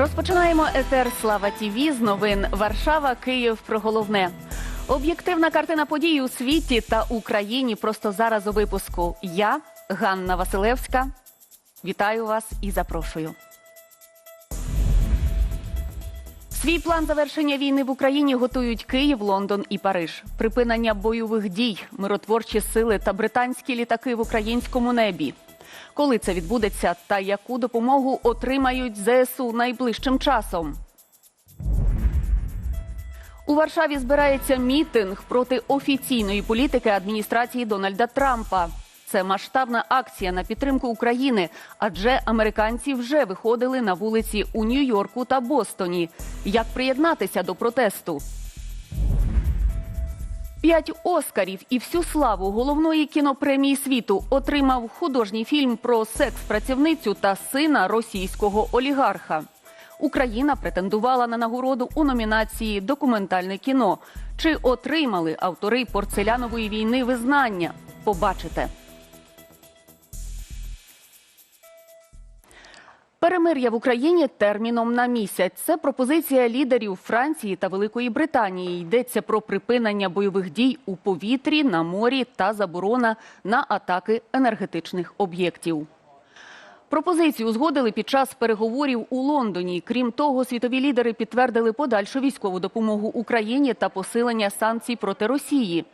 Розпочинаємо етер Слава Тіві з новин Варшава, Київ про головне. Об'єктивна картина подій у світі та Україні просто зараз у випуску. Я Ганна Василевська. Вітаю вас і запрошую. Свій план завершення війни в Україні готують Київ, Лондон і Париж. Припинення бойових дій, миротворчі сили та британські літаки в українському небі. Коли це відбудеться та яку допомогу отримають ЗСУ найближчим часом? У Варшаві збирається мітинг проти офіційної політики адміністрації Дональда Трампа. Це масштабна акція на підтримку України, адже американці вже виходили на вулиці у Нью-Йорку та Бостоні. Як приєднатися до протесту? П'ять оскарів і всю славу головної кінопремії світу отримав художній фільм про секс-працівницю та сина російського олігарха. Україна претендувала на нагороду у номінації Документальне кіно. Чи отримали автори порцелянової війни визнання? Побачите. Перемир'я в Україні терміном на місяць. Це пропозиція лідерів Франції та Великої Британії. Йдеться про припинення бойових дій у повітрі, на морі та заборона на атаки енергетичних об'єктів. Пропозицію узгодили під час переговорів у Лондоні. Крім того, світові лідери підтвердили подальшу військову допомогу Україні та посилення санкцій проти Росії.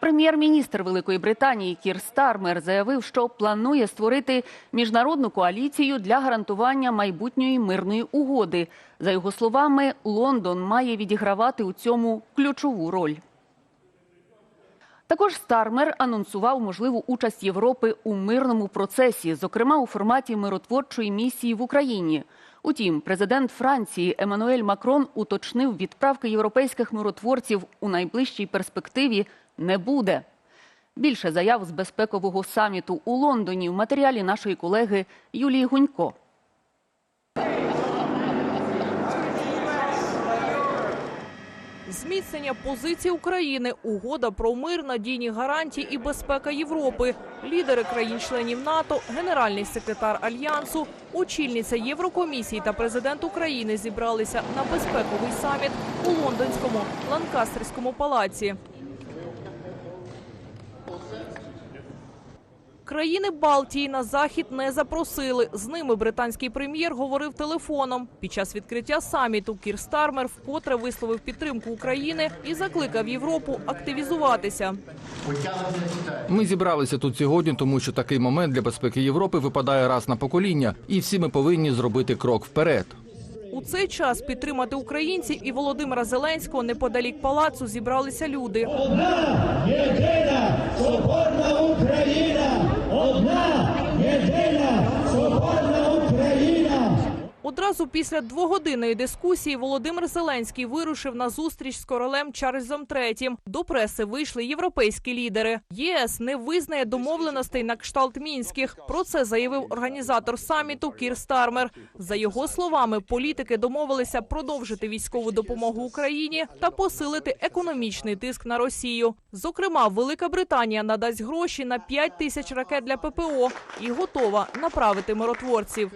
Прем'єр-міністр Великої Британії Кір Стармер заявив, що планує створити міжнародну коаліцію для гарантування майбутньої мирної угоди. За його словами, Лондон має відігравати у цьому ключову роль. Також Стармер анонсував можливу участь Європи у мирному процесі, зокрема у форматі миротворчої місії в Україні. Утім, президент Франції Еммануель Макрон уточнив, відправки європейських миротворців у найближчій перспективі не буде. Більше заяв з безпекового саміту у Лондоні в матеріалі нашої колеги Юлії Гунько. Зміцнення позицій України, угода про мир, надійні гарантії і безпека Європи, лідери країн-членів НАТО, генеральний секретар альянсу, очільниця Єврокомісії та президент України зібралися на безпековий саміт у лондонському Ланкастерському палаці. Країни Балтії на захід не запросили. З ними британський прем'єр говорив телефоном. Під час відкриття саміту Кір Стармер вкотре висловив підтримку України і закликав Європу активізуватися. Ми зібралися тут сьогодні, тому що такий момент для безпеки Європи випадає раз на покоління, і всі ми повинні зробити крок вперед. У цей час підтримати українців і Володимира Зеленського неподалік палацу зібралися люди. Одна єдина свободна Україна! Одна єдина! Одразу після двогодинної дискусії Володимир Зеленський вирушив на зустріч з королем Чарльзом III. До преси вийшли європейські лідери. ЄС не визнає домовленостей на кшталт мінських. Про це заявив організатор саміту Кір Стармер. За його словами, політики домовилися продовжити військову допомогу Україні та посилити економічний тиск на Росію. Зокрема, Велика Британія надасть гроші на 5 тисяч ракет для ППО і готова направити миротворців.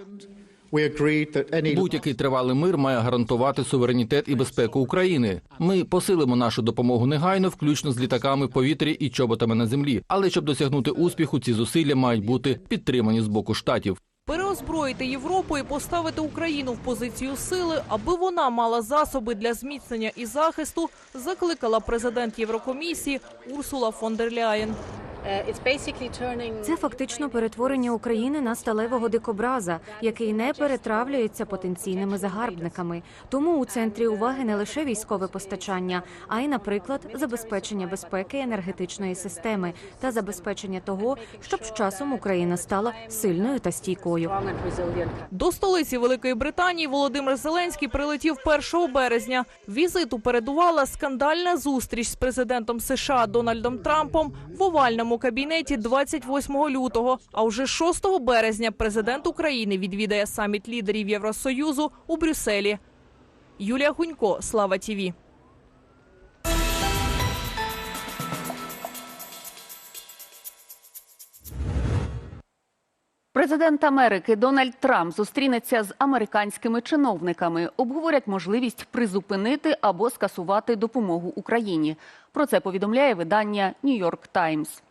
Будь-який тривалий мир має гарантувати суверенітет і безпеку України. Ми посилимо нашу допомогу негайно, включно з літаками в повітрі і чоботами на землі. Але щоб досягнути успіху, ці зусилля мають бути підтримані з боку штатів. Переозброїти Європу і поставити Україну в позицію сили, аби вона мала засоби для зміцнення і захисту, закликала президент Єврокомісії Урсула фон дер Ляєн. Це фактично перетворення України на сталевого дикобраза, який не перетравлюється потенційними загарбниками. Тому у центрі уваги не лише військове постачання, а й, наприклад, забезпечення безпеки енергетичної системи та забезпечення того, щоб з часом Україна стала сильною та стійкою. До столиці Великої Британії Володимир Зеленський прилетів 1 березня. Візиту передувала скандальна зустріч з президентом США Дональдом Трампом в овальному кабінеті 28 лютого. А вже 6 березня президент України відвідає саміт лідерів Євросоюзу у Брюсселі. Юлія Гунько, Слава Тіві. Президент Америки Дональд Трамп зустрінеться з американськими чиновниками. Обговорять можливість призупинити або скасувати допомогу Україні. Про це повідомляє видання Нью-Йорк Таймс.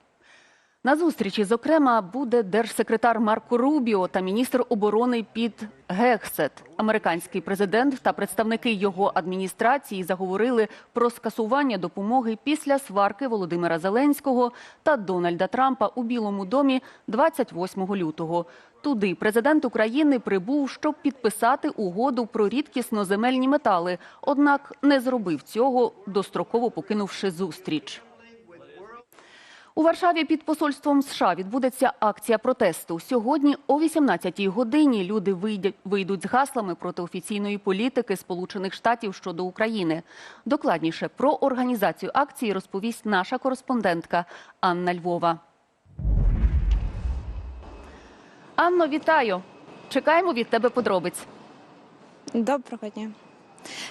На зустрічі, зокрема, буде держсекретар Марко Рубіо та міністр оборони Піт Гексет. Американський президент та представники його адміністрації заговорили про скасування допомоги після сварки Володимира Зеленського та Дональда Трампа у Білому домі 28 лютого. Туди президент України прибув, щоб підписати угоду про рідкісноземельні метали, однак не зробив цього, достроково покинувши зустріч. У Варшаві під посольством США відбудеться акція протесту. Сьогодні о 18-й годині люди вийдуть з гаслами проти офіційної політики Сполучених Штатів щодо України. Докладніше про організацію акції розповість наша кореспондентка Анна Львова. Анно, вітаю! Чекаємо від тебе подробиць. Доброго дня.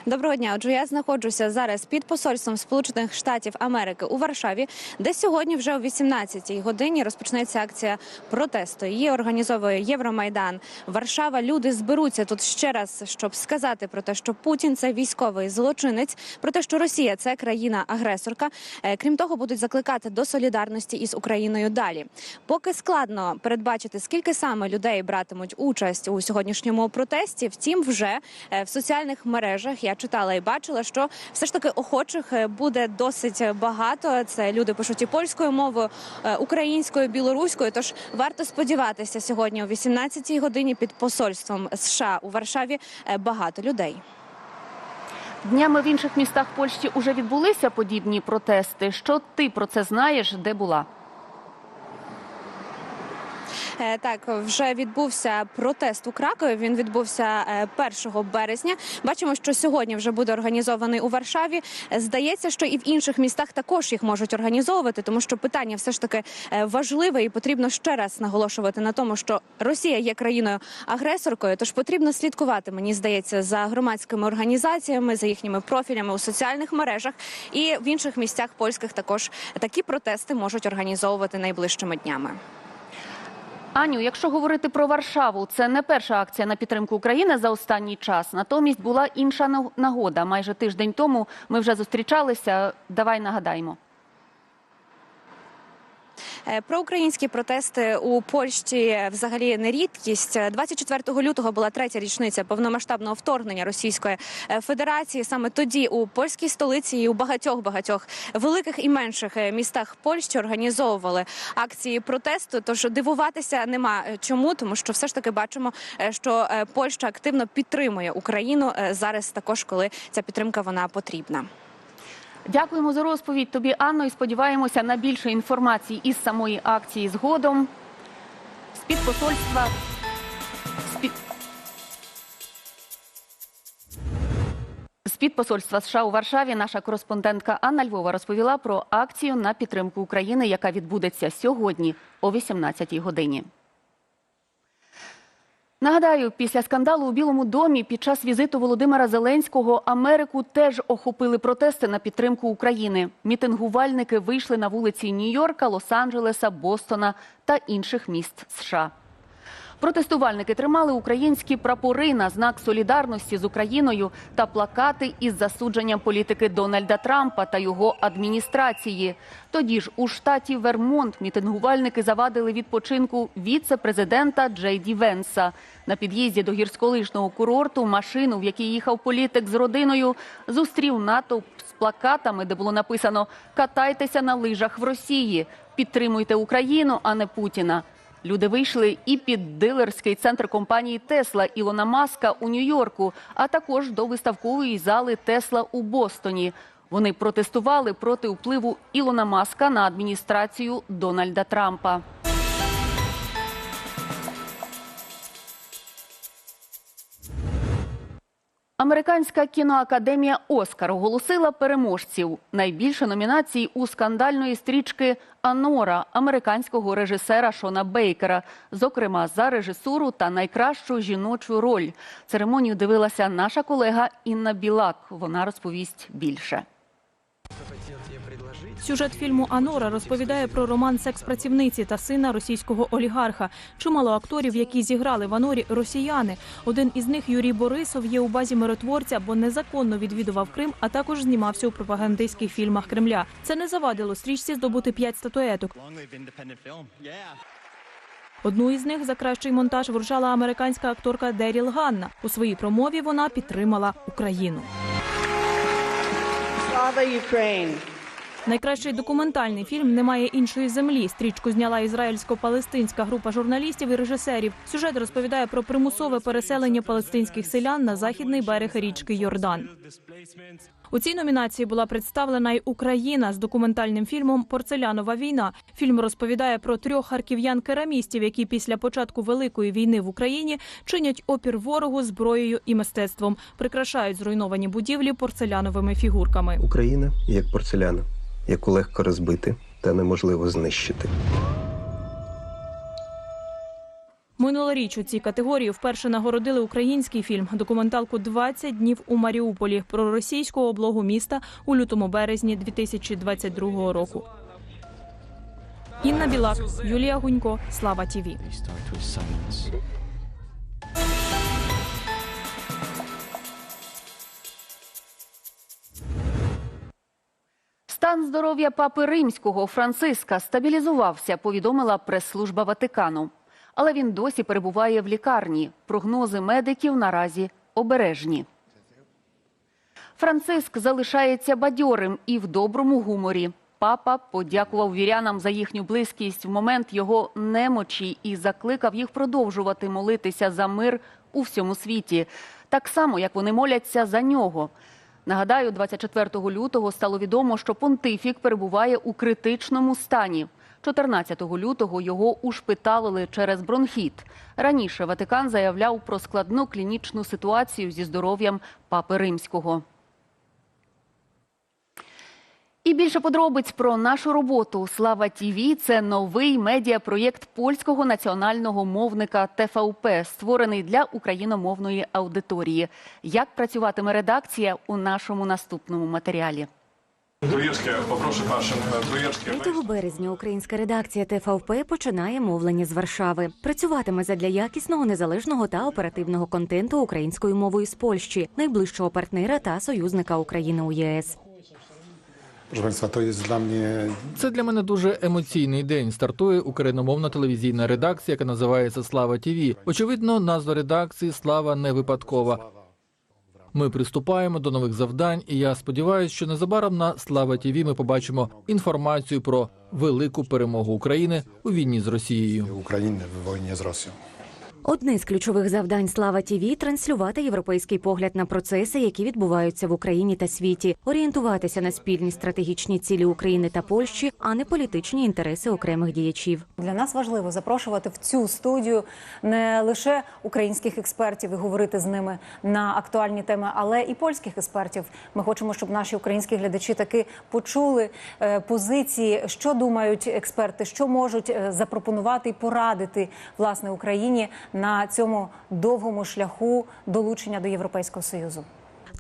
Доброго дня. Отже, я знаходжуся зараз під посольством Сполучених Штатів Америки у Варшаві, де сьогодні вже о 18-й годині розпочнеться акція протесту. Її організовує Євромайдан. Варшава. Люди зберуться тут ще раз, щоб сказати про те, що Путін це військовий злочинець, про те, що Росія це країна-агресорка. Е, Крім того, будуть закликати до солідарності із Україною далі. Поки складно передбачити, скільки саме людей братимуть участь у сьогоднішньому протесті. Втім, вже е, в соціальних мережах я читала і бачила, що все ж таки охочих е, буде досить багато. Це люди пишуть і польською мовою, е, українською, білоруською. Тож варто сподіватися сьогодні о 18-й годині під посольством США у Варшаві е, багато людей. Днями в інших містах Польщі уже відбулися подібні протести. Що ти про це знаєш? Де була? Е, Так, вже відбувся протест у Кракові. Він відбувся е, 1 березня. Бачимо, що сьогодні вже буде організований у Варшаві. Е, Здається, що і в інших містах також їх можуть організовувати, тому що питання все ж таки е, важливе, і потрібно ще раз наголошувати на тому, що Росія є країною агресоркою. Тож потрібно слідкувати, мені здається, за громадськими організаціями, за їхніми профілями у соціальних мережах і в інших місцях польських також такі протести можуть організовувати найближчими днями. Аню, якщо говорити про Варшаву, це не перша акція на підтримку України за останній час. Натомість була інша наг- нагода. Майже тиждень тому ми вже зустрічалися. Давай нагадаємо. Е, Проукраїнські протести у Польщі взагалі не рідкість. 24 лютого була третя річниця повномасштабного вторгнення Російської е, Федерації. Саме тоді у польській столиці і у багатьох багатьох великих і менших е, містах Польщі організовували акції протесту. Тож дивуватися нема чому, тому що все ж таки бачимо, що Польща активно підтримує Україну зараз, також коли ця підтримка вона потрібна. Дякуємо за розповідь тобі, Анно, і сподіваємося на більше інформації із самої акції згодом. З-під посольства. З-під... З-під посольства США у Варшаві наша кореспондентка Анна Львова розповіла про акцію на підтримку України, яка відбудеться сьогодні о 18-й годині. Нагадаю, після скандалу у Білому домі під час візиту Володимира Зеленського Америку теж охопили протести на підтримку України. Мітингувальники вийшли на вулиці Нью-Йорка, Лос-Анджелеса, Бостона та інших міст США. Протестувальники тримали українські прапори на знак солідарності з Україною та плакати із засудженням політики Дональда Трампа та його адміністрації. Тоді ж у штаті Вермонт мітингувальники завадили відпочинку віце-президента Джей Ді Венса. На під'їзді до гірськолижного курорту машину, в якій їхав політик з родиною, зустрів натовп з плакатами, де було написано Катайтеся на лижах в Росії, підтримуйте Україну, а не Путіна. Люди вийшли і під дилерський центр компанії Тесла Ілона Маска у Нью-Йорку, а також до виставкової зали Тесла у Бостоні. Вони протестували проти впливу Ілона Маска на адміністрацію Дональда Трампа. Американська кіноакадемія Оскар оголосила переможців. Найбільше номінацій у скандальної стрічки Анора американського режисера Шона Бейкера, зокрема за режисуру та найкращу жіночу роль. Церемонію дивилася наша колега Інна Білак. Вона розповість більше. Сюжет фільму Анора розповідає про роман секс-працівниці та сина російського олігарха. Чимало акторів, які зіграли в Анорі, росіяни. Один із них Юрій Борисов є у базі миротворця, бо незаконно відвідував Крим, а також знімався у пропагандистських фільмах Кремля. Це не завадило стрічці здобути п'ять статуеток. Одну із них за кращий монтаж вручала американська акторка Деріл Ганна. У своїй промові вона підтримала Україну. Slava Ukraine! Найкращий документальний фільм Немає іншої землі. Стрічку зняла ізраїльсько-палестинська група журналістів і режисерів. Сюжет розповідає про примусове переселення палестинських селян на західний берег річки Йордан. У цій номінації була представлена й Україна з документальним фільмом Порцелянова війна. Фільм розповідає про трьох харків'ян-керамістів, які після початку великої війни в Україні чинять опір ворогу зброєю і мистецтвом, прикрашають зруйновані будівлі порцеляновими фігурками. Україна як порцеляна, яку легко розбити та неможливо знищити. Минулоріч у цій категорії вперше нагородили український фільм документалку «20 днів у Маріуполі про російську облогу міста у лютому березні 2022 року. Інна Білак, Юлія Гунько, Слава Тіві. Здоров'я папи римського Франциска стабілізувався, повідомила прес-служба Ватикану. Але він досі перебуває в лікарні. Прогнози медиків наразі обережні. Франциск залишається бадьорим і в доброму гуморі. Папа подякував вірянам за їхню близькість в момент його немочі і закликав їх продовжувати молитися за мир у всьому світі, так само як вони моляться за нього. Нагадаю, 24 лютого стало відомо, що понтифік перебуває у критичному стані. 14 лютого його ушпиталили через бронхіт. Раніше Ватикан заявляв про складну клінічну ситуацію зі здоров'ям папи римського. І більше подробиць про нашу роботу Слава ТІВІ – це новий медіапроєкт польського національного мовника ТФУП, створений для україномовної аудиторії. Як працюватиме редакція у нашому наступному матеріалі? Троєчки, попрошу першим. Троєчки. 3 березня українська редакція ТФВП починає мовлення з Варшави. Працюватиме задля якісного, незалежного та оперативного контенту українською мовою з Польщі, найближчого партнера та союзника України у ЄС. Proszę Państwa, to jest dla mnie Це для мене дуже емоційний день. Стартує україномовна телевізійна редакція, яка називається Слава ТІВІ. Очевидно, назва редакції Слава не випадкова. Ми приступаємо до нових завдань, і я сподіваюся, що незабаром на Слава ТІВІ ми побачимо інформацію про велику перемогу України у війні з Росією. Ukrainy w wojnie z Rosją. Одне з ключових завдань Слава ТІВІ – транслювати європейський погляд на процеси, які відбуваються в Україні та світі, орієнтуватися на спільні стратегічні цілі України та Польщі, а не політичні інтереси окремих діячів. Для нас важливо запрошувати в цю студію не лише українських експертів і говорити з ними на актуальні теми, але і польських експертів. Ми хочемо, щоб наші українські глядачі таки почули е, позиції, що думають експерти, що можуть е, запропонувати і порадити власне Україні на цьому довгому шляху долучення до Європейського союзу.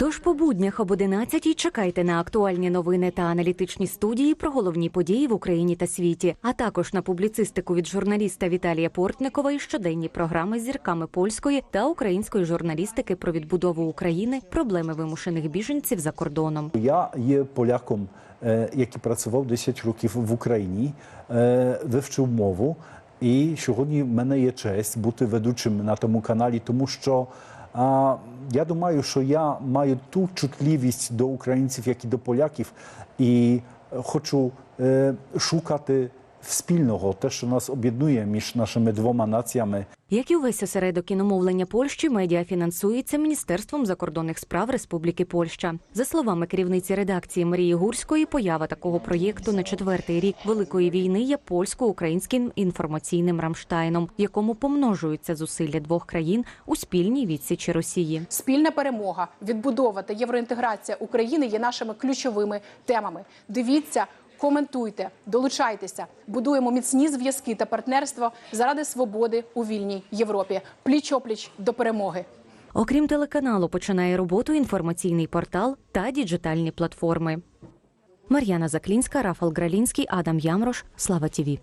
Тож по буднях об 11 чекайте на актуальні новини та аналітичні студії про головні події в Україні та світі, а також на публіцистику від журналіста Віталія Портникова і щоденні програми з зірками польської та української журналістики про відбудову України, проблеми вимушених біженців за кордоном. Я є поляком, е, який працював 10 років в Україні, е, вивчив мову. І сьогодні в мене є честь бути ведучим на тому каналі, тому що а, я думаю, що я маю ту чутливість до українців, як і до поляків, і хочу е, шукати спільного, те, що нас об'єднує між нашими двома націями. Як і увесь осередок кіномовлення Польщі, медіа фінансується Міністерством закордонних справ Республіки Польща. За словами керівниці редакції Марії Гурської, поява такого проєкту на четвертий рік великої війни є польсько-українським інформаційним рамштайном, в якому помножуються зусилля двох країн у спільній відсічі Росії. Спільна перемога, відбудова та євроінтеграція України є нашими ключовими темами. Дивіться. Коментуйте, долучайтеся, будуємо міцні зв'язки та партнерство заради свободи у вільній Європі. Пліч-опліч до перемоги. Окрім телеканалу, починає роботу інформаційний портал та діджитальні платформи. Мар'яна Заклінська, Рафал Гралінський, Адам Ямрош. Слава ТІВІ.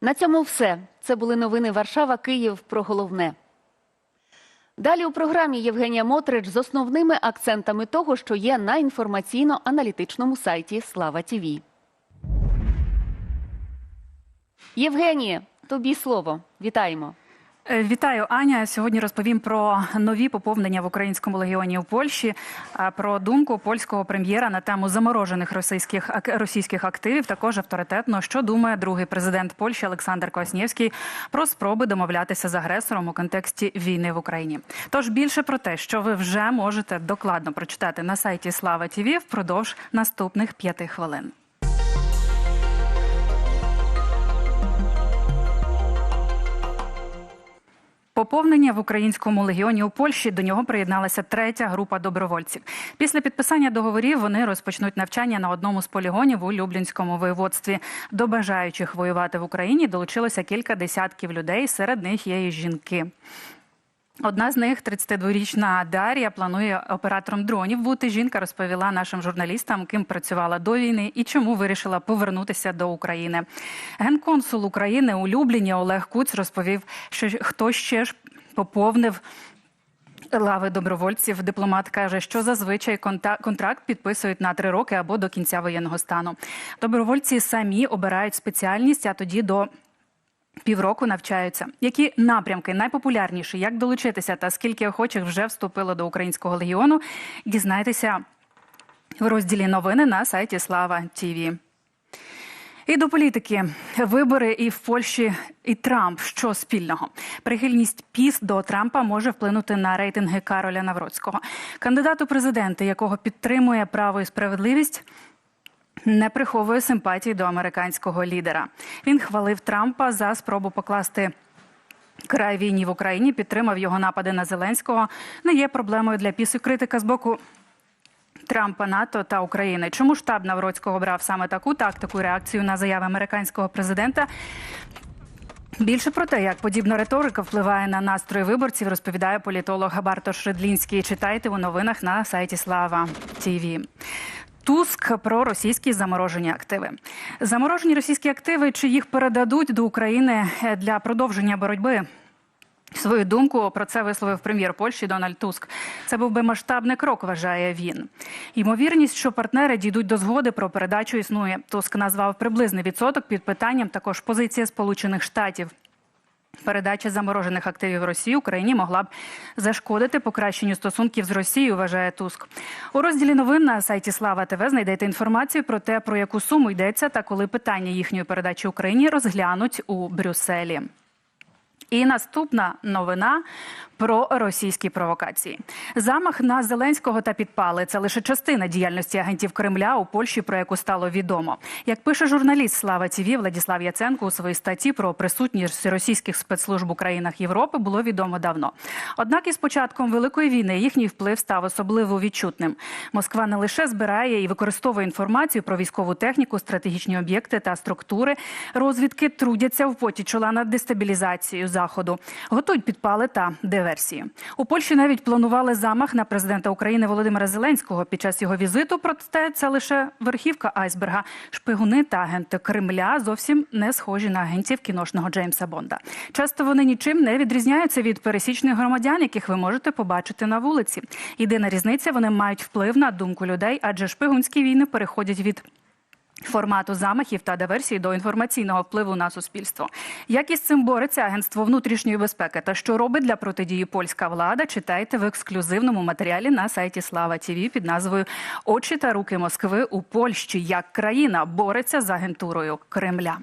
На цьому все. Це були новини Варшава, Київ про головне. Далі у програмі Євгенія Мотрич з основними акцентами того, що є на інформаційно-аналітичному сайті Слава ТІВІ. Євгенія, тобі слово. Вітаємо. Е, Вітаю, Аня. Сьогодні розповім про нові поповнення в українському легіоні у Польщі, про думку польського прем'єра на тему заморожених російських російських активів. Також авторитетно, що думає другий президент Польщі Олександр Кваснєвський про спроби домовлятися з агресором у контексті війни в Україні. Тож більше про те, що ви вже можете докладно прочитати на сайті Слава ТІВІ впродовж наступних п'яти хвилин. Поповнення в українському легіоні у Польщі до нього приєдналася третя група добровольців. Після підписання договорів вони розпочнуть навчання на одному з полігонів у Люблінському воєводстві. До бажаючих воювати в Україні долучилося кілька десятків людей. Серед них є і жінки. Одна з них, 32-річна Дар'я, планує оператором дронів бути. Жінка розповіла нашим журналістам, ким працювала до війни і чому вирішила повернутися до України. Генконсул України у Любліні Олег Куц розповів, що хто ще ж поповнив. Лави добровольців дипломат каже, що зазвичай контракт підписують на три роки або до кінця воєнного стану. Добровольці самі обирають спеціальність, а тоді до Півроку навчаються. Які напрямки найпопулярніші, як долучитися та скільки охочих вже вступило до українського легіону? Дізнайтеся в розділі новини на сайті Слава ТІВІ. І до політики вибори і в Польщі, і Трамп. Що спільного? Прихильність ПІС до Трампа може вплинути на рейтинги Кароля Навроцького, кандидату президенти, якого підтримує право і справедливість. Не приховує симпатії до американського лідера. Він хвалив Трампа за спробу покласти край війні в Україні, підтримав його напади на Зеленського. Не є проблемою для пісу критика з боку Трампа, НАТО та України. Чому штаб Навроцького обрав саме таку тактику і реакцію на заяви американського президента? Більше про те, як подібна риторика впливає на настрої виборців, розповідає політолог Бартош Редлінський. Читайте у новинах на сайті Слава ТІВІ. Туск про російські заморожені активи. Заморожені російські активи, чи їх передадуть до України для продовження боротьби? Свою думку про це висловив прем'єр Польщі Дональд Туск. Це був би масштабний крок, вважає він. Ймовірність, що партнери дійдуть до згоди про передачу, існує. Туск назвав приблизний відсоток під питанням. Також позиція Сполучених Штатів. Передача заморожених активів Росії Україні могла б зашкодити покращенню стосунків з Росією, вважає Туск. У розділі новин на сайті Слава ТВ знайдете інформацію про те, про яку суму йдеться та коли питання їхньої передачі Україні розглянуть у Брюсселі. І наступна новина про російські провокації. Замах на Зеленського та підпали це лише частина діяльності агентів Кремля у Польщі, про яку стало відомо. Як пише журналіст Слава ТІВІ Владіслав Яценко у своїй статті про присутність російських спецслужб у країнах Європи було відомо давно. Однак із початком великої війни їхній вплив став особливо відчутним. Москва не лише збирає і використовує інформацію про військову техніку, стратегічні об'єкти та структури розвідки трудяться в поті чола над дестабілізацією заходу, готують підпали та диверсії. У Польщі навіть планували замах на президента України Володимира Зеленського під час його візиту. Проте це лише верхівка айсберга. Шпигуни та агенти Кремля зовсім не схожі на агентів кіношного Джеймса Бонда. Часто вони нічим не відрізняються від пересічних громадян, яких ви можете побачити на вулиці. Єдина різниця вони мають вплив на думку людей, адже шпигунські війни переходять від формату замахів та диверсій до інформаційного впливу на суспільство. Як із цим бореться агентство внутрішньої безпеки та що робить для протидії польська влада? Читайте в ексклюзивному матеріалі на сайті Слава ТІВІ під назвою Очі та руки Москви у Польщі. Як країна бореться з агентурою Кремля.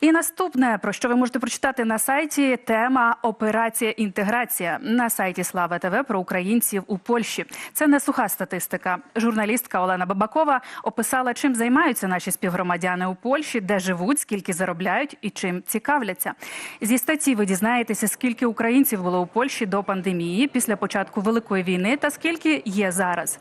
І наступне, про що ви можете прочитати на сайті, тема Операція інтеграція на сайті Слава ТВ про українців у Польщі. Це не суха статистика. Журналістка Олена Бабакова описала, чим займаються наші співгромадяни у Польщі, де живуть, скільки заробляють і чим цікавляться. Зі статті ви дізнаєтеся, скільки українців було у Польщі до пандемії після початку великої війни та скільки є зараз.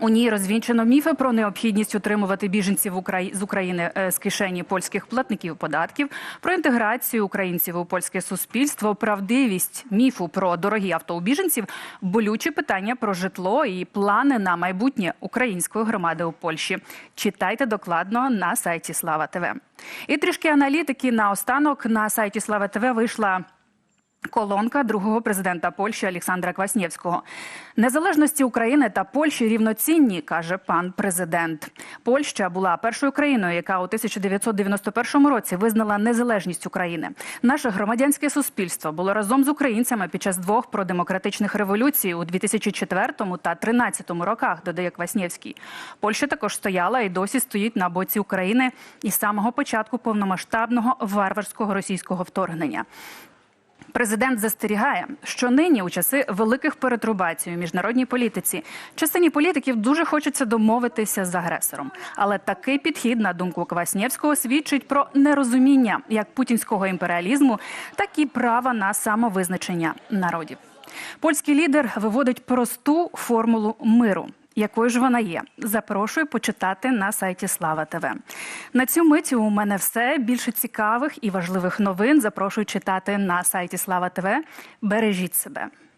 У ній розвінчено міфи про необхідність утримувати біженців з України е, з кишені польських платників податків, про інтеграцію українців у польське суспільство, правдивість міфу про дорогі авто у біженців, болючі питання про житло і плани на майбутнє української громади у Польщі. Читайте докладно на сайті Слава ТВ. І трішки аналітики наостанок на сайті Слава ТВ вийшла. Колонка другого президента Польщі Олександра Кваснєвського. Незалежності України та Польщі рівноцінні, каже пан президент. Польща була першою країною, яка у 1991 році визнала незалежність України. Наше громадянське суспільство було разом з українцями під час двох продемократичних революцій у 2004 та 2013 роках, додає Кваснєвський. Польща також стояла і досі стоїть на боці України із самого початку повномасштабного варварського російського вторгнення. Президент застерігає, що нині у часи великих перетрубацій у міжнародній політиці частині політиків дуже хочеться домовитися з агресором. Але такий підхід, на думку Кваснєвського, свідчить про нерозуміння як путінського імперіалізму, так і права на самовизначення народів. Польський лідер виводить просту формулу миру. Якою ж вона є? Запрошую почитати на сайті Слава ТВ. На цю мить у мене все більше цікавих і важливих новин. Запрошую читати на сайті Слава ТВ. Бережіть себе.